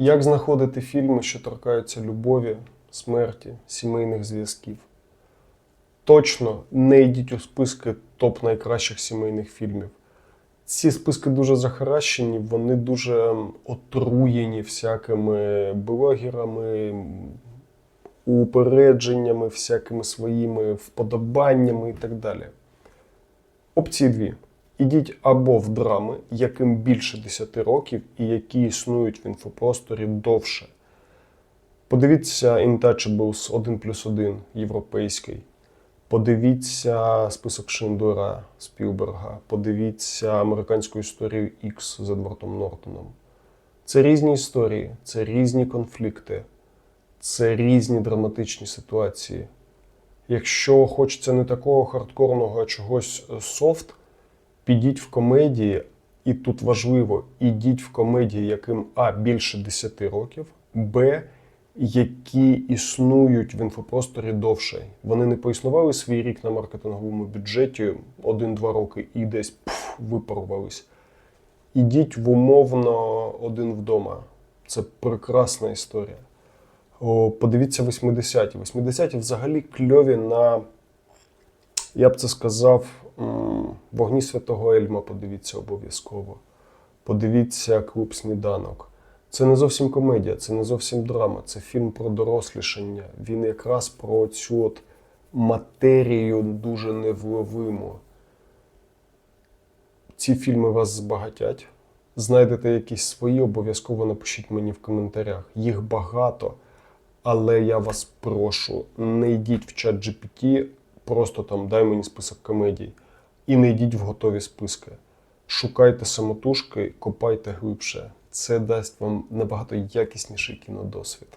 Як знаходити фільми, що торкаються любові, смерті, сімейних зв'язків? Точно не йдіть у списки топ найкращих сімейних фільмів. Ці списки дуже захаращені, вони дуже отруєні всякими блогерами, упередженнями, всякими своїми вподобаннями і так далі. Опції дві. Ідіть або в драми, яким більше 10 років і які існують в інфопросторі довше. Подивіться Intouchables 1 плюс 1 європейський. Подивіться список Шиндора Спілберга. Подивіться американську історію X з Едвардом Нортоном. Це різні історії, це різні конфлікти, це різні драматичні ситуації. Якщо хочеться не такого хардкорного, а чогось е, софт, підіть в комедії, і тут важливо, ідіть в комедії, яким А більше 10 років, Б, які існують в інфопросторі довше. Вони не поіснували свій рік на маркетинговому бюджеті 1-2 роки і десь пф, випарувались. Ідіть в умовно один вдома. Це прекрасна історія. О, подивіться 80-ті. 80-ті взагалі кльові на, я б це сказав, вогні святого Ельма подивіться обов'язково. Подивіться клуб сніданок. Це не зовсім комедія, це не зовсім драма, це фільм про дорослішання. Він якраз про цю от матерію дуже невловиму. Ці фільми вас збагатять. Знайдете якісь свої, обов'язково напишіть мені в коментарях. Їх багато, але я вас прошу, не йдіть в чат GPT, просто там дай мені список комедій. І не йдіть в готові списки. Шукайте самотужки, копайте глибше. Це дасть вам набагато якісніший кінодосвід.